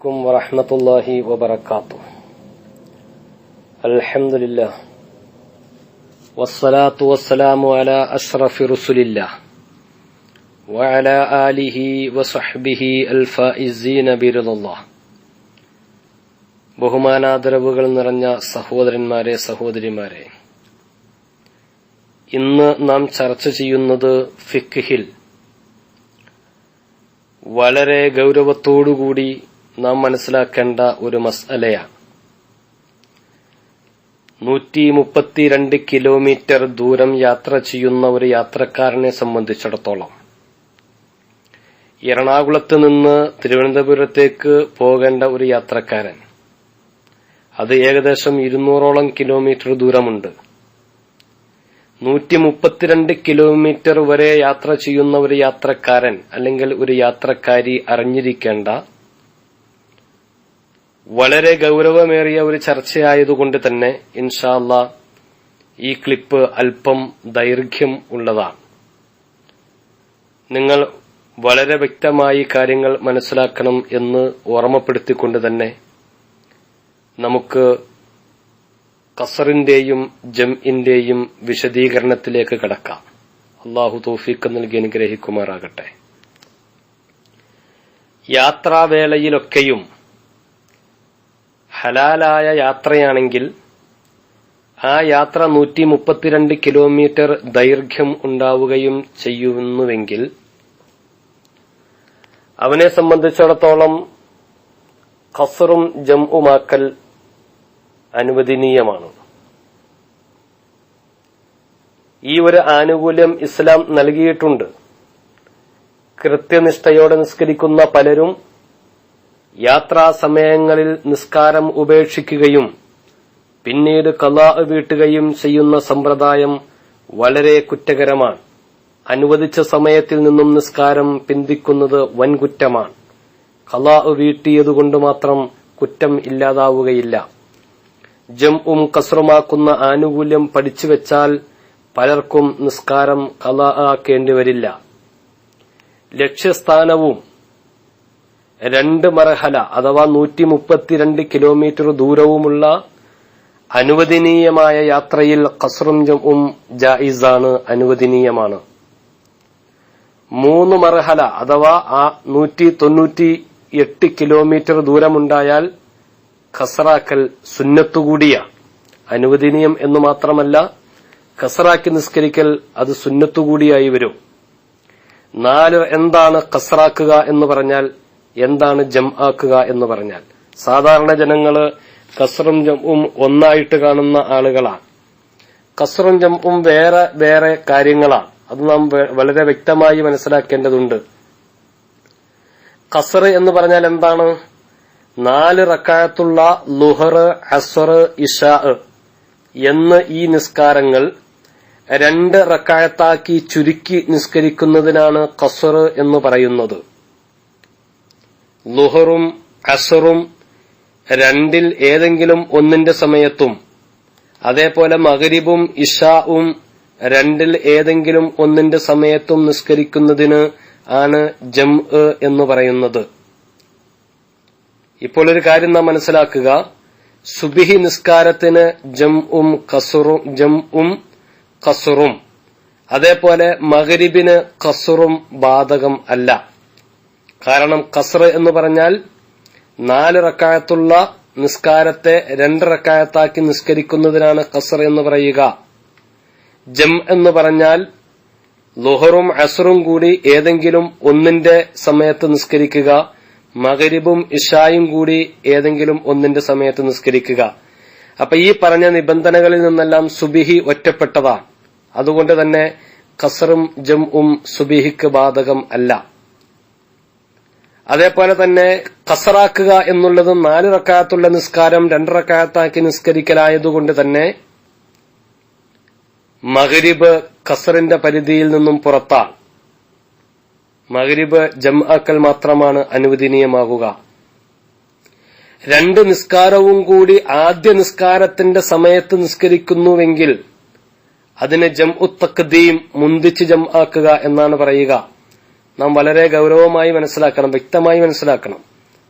عليكم ورحمة الله وبركاته الحمد لله والصلاة والسلام على أشرف رسل الله وعلى آله وصحبه الفائزين برضا الله ബഹുമാനാദരവുകൾ നിറഞ്ഞ സഹോദരന്മാരെ സഹോദരിമാരെ ഇന്ന് നാം ചർച്ച ചെയ്യുന്നത് ഫിഖ്ഹിൽ വളരെ ഗൗരവത്തോടുകൂടി നാം മനസ്സിലാക്കേണ്ട ഒരു മസലയാണ് നൂറ്റി മുപ്പത്തിരണ്ട് കിലോമീറ്റർ ദൂരം യാത്ര ചെയ്യുന്ന ഒരു യാത്രക്കാരനെ സംബന്ധിച്ചിടത്തോളം എറണാകുളത്ത് നിന്ന് തിരുവനന്തപുരത്തേക്ക് പോകേണ്ട ഒരു യാത്രക്കാരൻ അത് ഏകദേശം ഇരുന്നൂറോളം കിലോമീറ്റർ ദൂരമുണ്ട്. നൂറ്റി മുപ്പത്തിരണ്ട് കിലോമീറ്റർ വരെ യാത്ര ചെയ്യുന്ന ഒരു യാത്രക്കാരൻ അല്ലെങ്കിൽ ഒരു യാത്രക്കാരി അറിഞ്ഞിരിക്കേണ്ട വളരെ ഗൌരവമേറിയ ഒരു ചർച്ചയായതുകൊണ്ട് തന്നെ ഇൻഷാല്ല ഈ ക്ലിപ്പ് അല്പം ദൈർഘ്യം ഉള്ളതാണ്. നിങ്ങൾ വളരെ വ്യക്തമായി കാര്യങ്ങൾ മനസ്സിലാക്കണം എന്ന് ഓർമ്മപ്പെടുത്തിക്കൊണ്ട് തന്നെ നമുക്ക് കസറിന്റെയും ജംഇന്റെയും വിശദീകരണത്തിലേക്ക് കടക്കാം. അള്ളാഹു തോഫീക്ക് നൽകി അനുഗ്രഹിക്കുമാറാകട്ടെ. യാത്രാവേളയിലൊക്കെയും ഹലാലായ യാത്രയാണെങ്കിൽ ആ യാത്ര നൂറ്റി മുപ്പത്തിരണ്ട് കിലോമീറ്റർ ദൈർഘ്യം ഉണ്ടാവുകയും ചെയ്യുന്നുവെങ്കിൽ അവനെ സംബന്ധിച്ചിടത്തോളം ഖസറും ജംഉമാക്കൽ അനുവദനീയമാണ്. ഈ ഒരു ആനുകൂല്യം ഇസ്ലാം നൽകിയിട്ടുണ്ട്. കൃത്യനിഷ്ഠയോടെ നിസ്കരിക്കുന്ന പലരും യാത്രാ സമയങ്ങളിൽ നിസ്കാരം ഉപേക്ഷിക്കുകയും പിന്നീട് കലാ വീട്ടുകയും ചെയ്യുന്ന സമ്പ്രദായം വളരെ കുറ്റകരമാണ്. അനുവദിച്ച സമയത്തിൽ നിന്നും നിസ്കാരം പിന്തിക്കുന്നത് വൻകുറ്റമാണ്. കലാ വീട്ടിയതുകൊണ്ട് മാത്രം കുറ്റം ഇല്ലാതാവുകയില്ല. ജംഉം കസറുമാക്കുന്ന ആനുകൂല്യം പഠിച്ചുവെച്ചാൽ പലർക്കും നിസ്കാരം കലാ ആക്കേണ്ടി വരില്ല. ലക്ഷ്യസ്ഥാനവും രണ്ട് മർഹല അഥവാ നൂറ്റി മുപ്പത്തിരണ്ട് കിലോമീറ്റർ ദൂരവുമുള്ള അനുവദനീയമായ യാത്രയിൽ കസറും ജും ജായിസാണ് അനുവദനീയമാണ്. മൂന്ന് മർഹല അഥവാ ആ നൂറ്റി തൊണ്ണൂറ്റി എട്ട് കിലോമീറ്റർ ദൂരമുണ്ടായാൽ ഖസറാക്കൽ സുന്നത്തുകൂടിയ അനുവദനീയം എന്ന് മാത്രമല്ല ഖസറാക്കി നിസ്കരിക്കൽ അത് സുന്നത്തുകൂടിയായി വരും. നാല് എന്താണ് ഖസറാക്കുക എന്ന് പറഞ്ഞാൽ എന്താണ് ജം ആക്കുക എന്ന് പറഞ്ഞാൽ സാധാരണ ജനങ്ങൾ കസറും ജംഉം ഒന്നായിട്ട് കാണുന്ന ആളുകളാണ്. കസറും ജംഉം വേറെ വേറെ കാര്യങ്ങളാണ്. അത് നാം വളരെ വ്യക്തമായി മനസ്സിലാക്കേണ്ടതുണ്ട്. കസർ എന്ന് പറഞ്ഞാൽ എന്താണ്? നാല് റക്കായത്തുള്ള ലുഹർ അസർ ഇഷാ എന്ന് ഈ നിസ്കാരങ്ങൾ രണ്ട് റക്കായത്താക്കി ചുരുക്കി നിസ്കരിക്കുന്നതിനാണ് കസർ എന്ന് പറയുന്നത്. ലുഹറും അസറും രണ്ടിൽ ഏതെങ്കിലും ഒന്നിന്റെ സമയത്തും അതേപോലെ മകരിബും ഇഷാവും രണ്ടിൽ ഏതെങ്കിലും ഒന്നിന്റെ സമയത്തും നിസ്കരിക്കുന്നതിന് ആണ് ജം എന്ന് പറയുന്നത്. ഇപ്പോൾ ഒരു കാര്യം നാം മനസ്സിലാക്കുക. സുബിഹി നിസ്കാരത്തിന് ജം ഉം കസുറും ജം ഉം കസുറും. അതേപോലെ മകരിബിന് കസുറും ബാധകം അല്ല. കാരണം കസർ എന്ന് പറഞ്ഞാൽ നാല് റക്കായത്തുള്ള നിസ്കാരത്തെ രണ്ട് റക്കായത്താക്കി നിസ്കരിക്കുന്നതിനാണ് കസർ എന്ന് പറയുക. ജം എന്ന് പറഞ്ഞാൽ ലുഹറും അസറും കൂടി ഏതെങ്കിലും ഒന്നിന്റെ സമയത്ത് നിസ്കരിക്കുക മകരിബും ഇഷായും കൂടി ഏതെങ്കിലും ഒന്നിന്റെ സമയത്ത് നിസ്കരിക്കുക. അപ്പൊ ഈ പറഞ്ഞ നിബന്ധനകളിൽ നിന്നെല്ലാം സുബിഹി ഒറ്റപ്പെട്ടതാണ്. അതുകൊണ്ട് തന്നെ ഖസറും ജംഉം സുബിഹിക്ക് ബാധകം അല്ല. അതേപോലെ തന്നെ കസറാക്കുക എന്നുള്ളത് നാല് റക്കായത്തുള്ള നിസ്കാരം രണ്ട് റക്കായത്താക്കി നിസ്കരിക്കലായതുകൊണ്ട് തന്നെ മകരിബ് ഖസറിന്റെ പരിധിയിൽ നിന്നും പുറത്താണ് മകരിബ് ജംഅക്കൽ മാത്രമാണ് അനുവദനീയമാകുക. രണ്ട് നിസ്കാരവും കൂടി ആദ്യ നിസ്കാരത്തിന്റെ സമയത്ത് നിസ്കരിക്കുന്നുവെങ്കിൽ അതിനെ ജം ഉത്തക്കദീം മുന്തിച്ച് ജം ആക്കുക എന്നാണ് പറയുക. നാം വളരെ ഗൗരവമായി മനസ്സിലാക്കണം വ്യക്തമായി മനസ്സിലാക്കണം.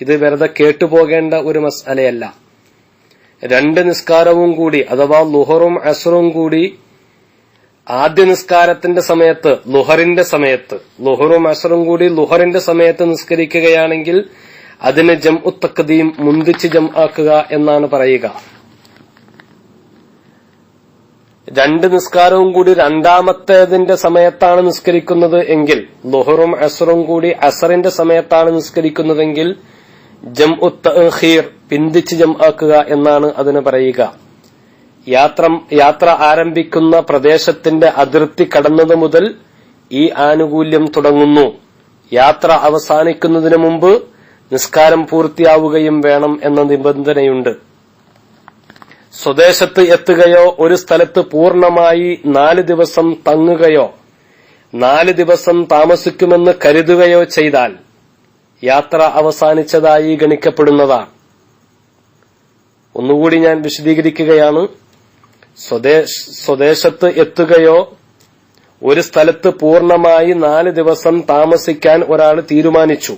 ഇത് വെറുതെ കേട്ടുപോകേണ്ട ഒരു മസലയല്ല രണ്ട് നിസ്കാരവും കൂടി അഥവാ ലുഹറും അസറും കൂടി ആദ്യ നിസ്കാരത്തിന്റെ സമയത്ത് ലുഹറിന്റെ സമയത്ത് ലുഹറും അസറും കൂടി ലുഹറിന്റെ സമയത്ത് നിസ്കരിക്കുകയാണെങ്കിൽ അതിന് ജം ഉത്തക്കതിയും മുന്തിച്ച് ജം ആക്കുക എന്നാണ് പറയുക. രണ്ട് നിസ്കാരവും കൂടി രണ്ടാമത്തേതിന്റെ സമയത്താണ് നിസ്കരിക്കുന്നത് എങ്കിൽ ലുഹറും അസറും കൂടി അസറിന്റെ സമയത്താണ് നിസ്കരിക്കുന്നതെങ്കിൽ ജം ഉത്തഹീർ പിന്തിച്ച് ജം ആക്കുക എന്നാണ് അതിന് പറയുക. യാത്ര യാത്ര ആരംഭിക്കുന്ന പ്രദേശത്തിന്റെ അതിർത്തി കടന്നത് മുതൽ ഈ ആനുകൂല്യം തുടങ്ങുന്നു. യാത്ര അവസാനിക്കുന്നതിന് മുമ്പ് നിസ്കാരം പൂർത്തിയാവുകയും വേണം എന്ന നിബന്ധനയുണ്ട്. സ്വദേശത്ത് എത്തുകയോ ഒരു സ്ഥലത്ത് പൂർണമായി നാല് ദിവസം തങ്ങുകയോ നാല് ദിവസം താമസിക്കുമെന്ന് കരുതുകയോ ചെയ്താൽ യാത്ര അവസാനിച്ചതായി ഗണിക്കപ്പെടുന്നതാണ്. ഒന്നുകൂടി ഞാൻ വിശദീകരിക്കുകയാണ്. സ്വദേശത്ത് എത്തുകയോ ഒരു സ്ഥലത്ത് പൂർണമായി നാല് ദിവസം താമസിക്കാൻ ഒരാൾ തീരുമാനിച്ചു.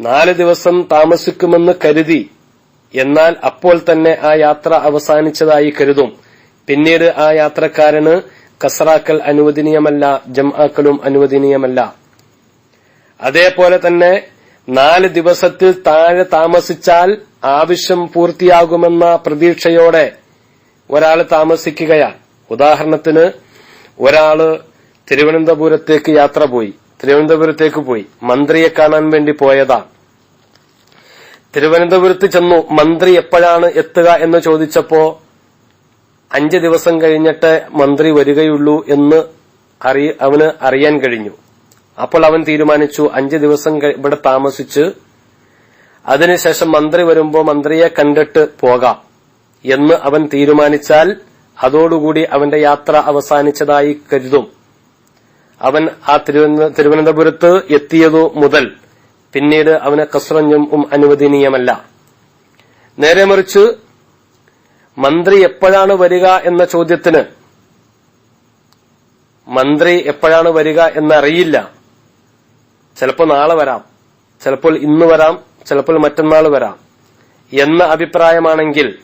നാല് ദിവസം താമസിക്കുമെന്ന് കരുതി എന്നാൽ അപ്പോൾ തന്നെ ആ യാത്ര അവസാനിച്ചതായി കരുതും. പിന്നീട് ആ യാത്രക്കാരന് കസറാക്കൽ അനുവദനീയമല്ല ജംആക്കലും അനുവദനീയമല്ല. അതേപോലെ തന്നെ നാല് ദിവസത്തിൽ താഴെ താമസിച്ചാൽ ആവശ്യം പൂർത്തിയാകുമെന്ന പ്രതീക്ഷയോടെ ഒരാൾ താമസിക്കുകയാണ് ഉദാഹരണത്തിന് ഒരാൾ തിരുവനന്തപുരത്തേക്ക് യാത്ര പോയി തിരുവനന്തപുരത്തേക്ക് പോയി മന്ത്രിയെ കാണാൻ വേണ്ടി പോയതാണ് തിരുവനന്തപുരത്ത് ചെന്നു മന്ത്രി എപ്പോഴാണ് എത്തുക എന്ന് ചോദിച്ചപ്പോ അഞ്ച് ദിവസം കഴിഞ്ഞിട്ട് മന്ത്രി വരികയുള്ളൂ എന്ന് അവന് അറിയാൻ കഴിഞ്ഞു. അപ്പോൾ അവൻ തീരുമാനിച്ചു അഞ്ച് ദിവസം ഇവിടെ താമസിച്ച് അതിനുശേഷം മന്ത്രി വരുമ്പോൾ മന്ത്രിയെ കണ്ടിട്ട് പോകാം എന്ന് അവൻ തീരുമാനിച്ചാൽ അതോടുകൂടി അവന്റെ യാത്ര അവസാനിച്ചതായി കരുതും. അവൻ ആ തിരുവനന്തപുരത്ത് എത്തിയതു മുതൽ പിന്നീട് അവന് കസ്രഞ്ഞും അനുവദനീയമല്ല. നേരെ മറിച്ച് മന്ത്രി എപ്പോഴാണ് വരിക എന്ന ചോദ്യത്തിന് മന്ത്രി എപ്പോഴാണ് വരിക എന്നറിയില്ല. ചിലപ്പോൾ നാളെ വരാം. ചിലപ്പോൾ ഇന്ന് വരാം. ചിലപ്പോൾ മറ്റന്നാൾ വരാം. എന്ന അഭിപ്രായമാണെങ്കിൽ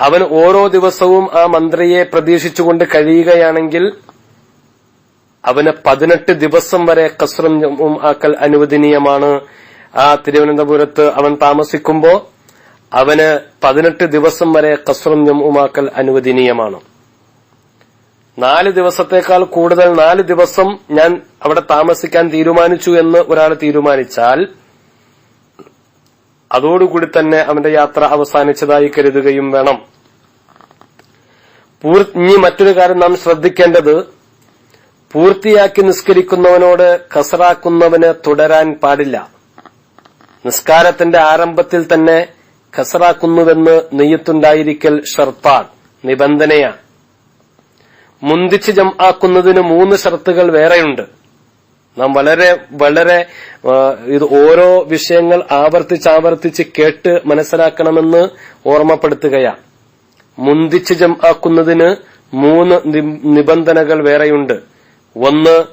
അവൻ ഓരോ ദിവസവും ആ മന്ത്രിയെ പ്രതീക്ഷിച്ചുകൊണ്ട് കഴിയുകയാണെങ്കിൽ അവന് പതിനെട്ട് ദിവസം വരെ കസ്രം ആക്കൽ അനുവദനീയമാണ്. ആ തിരുവനന്തപുരത്ത് അവൻ താമസിക്കുമ്പോൾ അവന് പതിനെട്ട് ദിവസം വരെ കസ്രം ജമുമാക്കൽ അനുവദനീയമാണ്. നാല് ദിവസത്തേക്കാൾ കൂടുതൽ നാല് ദിവസം ഞാൻ അവിടെ താമസിക്കാൻ തീരുമാനിച്ചു എന്ന് ഒരാൾ തീരുമാനിച്ചാൽ അതോടുകൂടി തന്നെ അവന്റെ യാത്ര അവസാനിച്ചതായി കരുതുകയും വേണം. ഇനി മറ്റൊരു കാര്യം നാം ശ്രദ്ധിക്കേണ്ടത് പൂർത്തിയാക്കി നിസ്കരിക്കുന്നവനോട് കസറാക്കുന്നവന് തുടരാൻ പാടില്ല. നിസ്കാരത്തിന്റെ ആരംഭത്തിൽ തന്നെ ഖസറാക്കുന്നുവെന്ന് നെയ്യത്തുണ്ടായിരിക്കൽ ഷർത്താൻ നിബന്ധനയാണ്. മുന്തിച്ച് ജം ആക്കുന്നതിന് മൂന്ന് ഷർത്തുകൾ വേറെയുണ്ട്. നാം വളരെ വളരെ ഇത് ഓരോ വിഷയങ്ങൾ ആവർത്തിച്ചാവർത്തിച്ച് കേട്ട് മനസ്സിലാക്കണമെന്ന് ഓർമ്മപ്പെടുത്തുകയാണ്. മുന്തിച്ച് ജം ആക്കുന്നതിന് മൂന്ന് നിബന്ധനകൾ വേറെയുണ്ട്. ഒന്ന്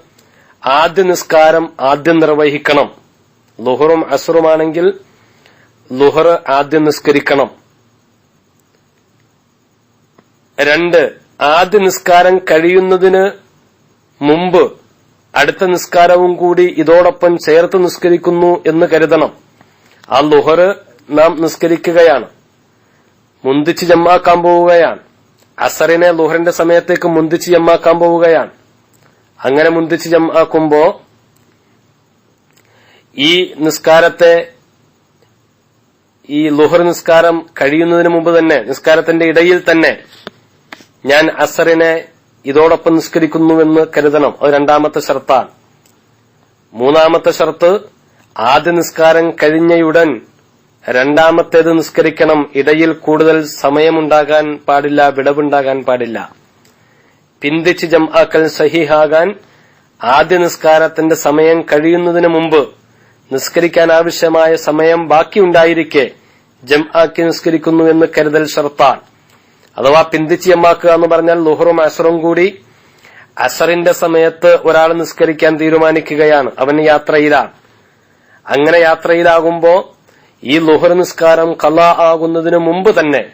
ആദ്യ നിസ്കാരം ആദ്യം നിർവഹിക്കണം. ലുഹറും അസുറുമാണെങ്കിൽ ലുഹർ ആദ്യം നിസ്കരിക്കണം. രണ്ട് ആദ്യ നിസ്കാരം കഴിയുന്നതിന് മുമ്പ് അടുത്ത നിസ്കാരവും കൂടി ഇതോടൊപ്പം ചേർത്ത് നിസ്കരിക്കുന്നു എന്ന് കരുതണം. ആ ലുഹർ നാം നിസ്കരിക്കുകയാണ്. മുന്തിച്ച് ജമ്മാക്കാൻ പോവുകയാണ്. അസറിനെ ലുഹറിന്റെ സമയത്തേക്ക് മുന്തിച്ച് ജമ്മാക്കാൻ പോവുകയാണ്. അങ്ങനെ മുന്തിച്ച് ജമാക്കുമ്പോ ഈ നിസ്കാരത്തെ ഈ ലുഹർ നിസ്കാരം കഴിയുന്നതിന് മുമ്പ് തന്നെ നിസ്കാരത്തിന്റെ ഇടയിൽ തന്നെ ഞാൻ അസറിനെ ഇതോടൊപ്പം നിസ്കരിക്കുന്നുവെന്ന് കരുതണം. അത് രണ്ടാമത്തെ ഷർത്താണ് മൂന്നാമത്തെ ഷർത്ത് ആദ്യ നിസ്കാരം കഴിഞ്ഞയുടൻ രണ്ടാമത്തേത് നിസ്കരിക്കണം. ഇടയിൽ കൂടുതൽ സമയമുണ്ടാകാൻ പാടില്ല വിടവുണ്ടാകാൻ പാടില്ല. പിന്തിച്ച് ജംആക്കൽ സഹിഹാകാൻ ആദ്യ നിസ്കാരത്തിന്റെ സമയം കഴിയുന്നതിന് മുമ്പ് നിസ്കരിക്കാൻ ആവശ്യമായ സമയം ബാക്കിയുണ്ടായിരിക്കെ ജം ആക്കി നിസ്കരിക്കുന്നു എന്ന് കരുതൽ ഷർത്താൻ അഥവാ പിന്തിച്ച് ജമാക്കുക എന്ന് പറഞ്ഞാൽ ലുഹറും അസറും കൂടി അസറിന്റെ സമയത്ത് ഒരാൾ നിസ്കരിക്കാൻ തീരുമാനിക്കുകയാണ്. അവന് യാത്രയിലാണ്. അങ്ങനെ യാത്രയിലാകുമ്പോ ഈ ലുഹർ നിസ്കാരം കല ആകുന്നതിന് മുമ്പ് തന്നെ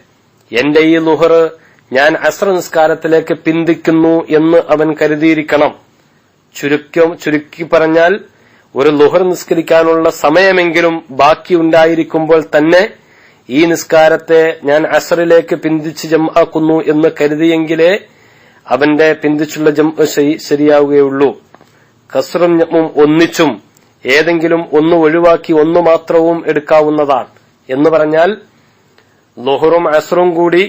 എന്റെ ഈ ലുഹർ ഞാൻ അസ്ര നിസ്കാരത്തിലേക്ക് പിന്തിക്കുന്നു എന്ന് അവൻ കരുതിയിരിക്കണം. ചുരുക്കം ചുരുക്കി പറഞ്ഞാൽ ഒരു ലുഹർ നിസ്കരിക്കാനുള്ള സമയമെങ്കിലും ബാക്കി ഉണ്ടായിരിക്കുമ്പോൾ തന്നെ ഈ നിസ്കാരത്തെ ഞാൻ അസറിലേക്ക് പിന്തിച്ച് ജംആക്കുന്നു എന്ന് കരുതിയെങ്കിലേ അവന്റെ പിന്തിച്ചുള്ള ജം ശരിയാവുകയുള്ളൂ. കസറും ജമ്മും ഒന്നിച്ചും ഏതെങ്കിലും ഒന്ന് ഒഴിവാക്കി ഒന്ന് മാത്രവും എടുക്കാവുന്നതാണ്. എന്ന് പറഞ്ഞാൽ ലുഹറും അസറും കൂടി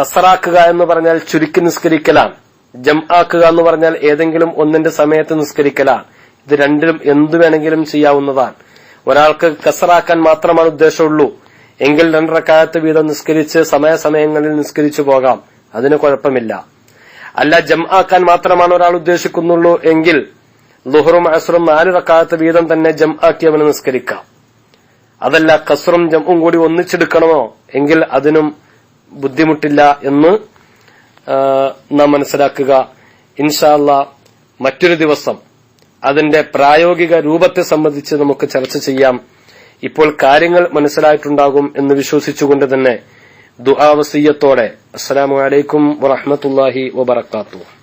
കസറാക്കുക എന്ന് പറഞ്ഞാൽ ചുരുക്കി നിസ്കരിക്കലാണ്. ജം ആക്കുക എന്ന് പറഞ്ഞാൽ ഏതെങ്കിലും ഒന്നിന്റെ സമയത്ത് നിസ്കരിക്കലാണ്. ഇത് രണ്ടിലും എന്തു വേണമെങ്കിലും ചെയ്യാവുന്നതാണ്. ഒരാൾക്ക് കസറാക്കാൻ മാത്രമാണ് ഉദ്ദേശമുള്ളൂ. എങ്കിൽ രണ്ടരക്കാലത്ത് വീതം നിസ്കരിച്ച് സമയസമയങ്ങളിൽ നിസ്കരിച്ചു പോകാം. അതിന് കുഴപ്പമില്ല. അല്ല ജം ആക്കാൻ മാത്രമാണ് ഒരാൾ ഉദ്ദേശിക്കുന്നുള്ളൂ എങ്കിൽ ലുഹറും അസറും നാല് റക്കാലത്ത് വീതം തന്നെ ജം ആക്കി അവന് നിസ്കരിക്കാം. അതല്ല കസറും ജമ്മും കൂടി ഒന്നിച്ചെടുക്കണമോ? എങ്കിൽ അതിനും ബുദ്ധിമുട്ടില്ല എന്ന് നാം മനസ്സിലാക്കുക. ഇൻഷാല്ല മറ്റൊരു ദിവസം അതിന്റെ പ്രായോഗിക രൂപത്തെ സംബന്ധിച്ച് നമുക്ക് ചർച്ച ചെയ്യാം. ഇപ്പോൾ കാര്യങ്ങൾ മനസ്സിലായിട്ടുണ്ടാകും എന്ന് വിശ്വസിച്ചുകൊണ്ട് തന്നെ ദുആവസീയത്തോടെ അസ്സലാമു അലൈക്കും വറഹ്മത്തുള്ളാഹി വബറകാതുഹു.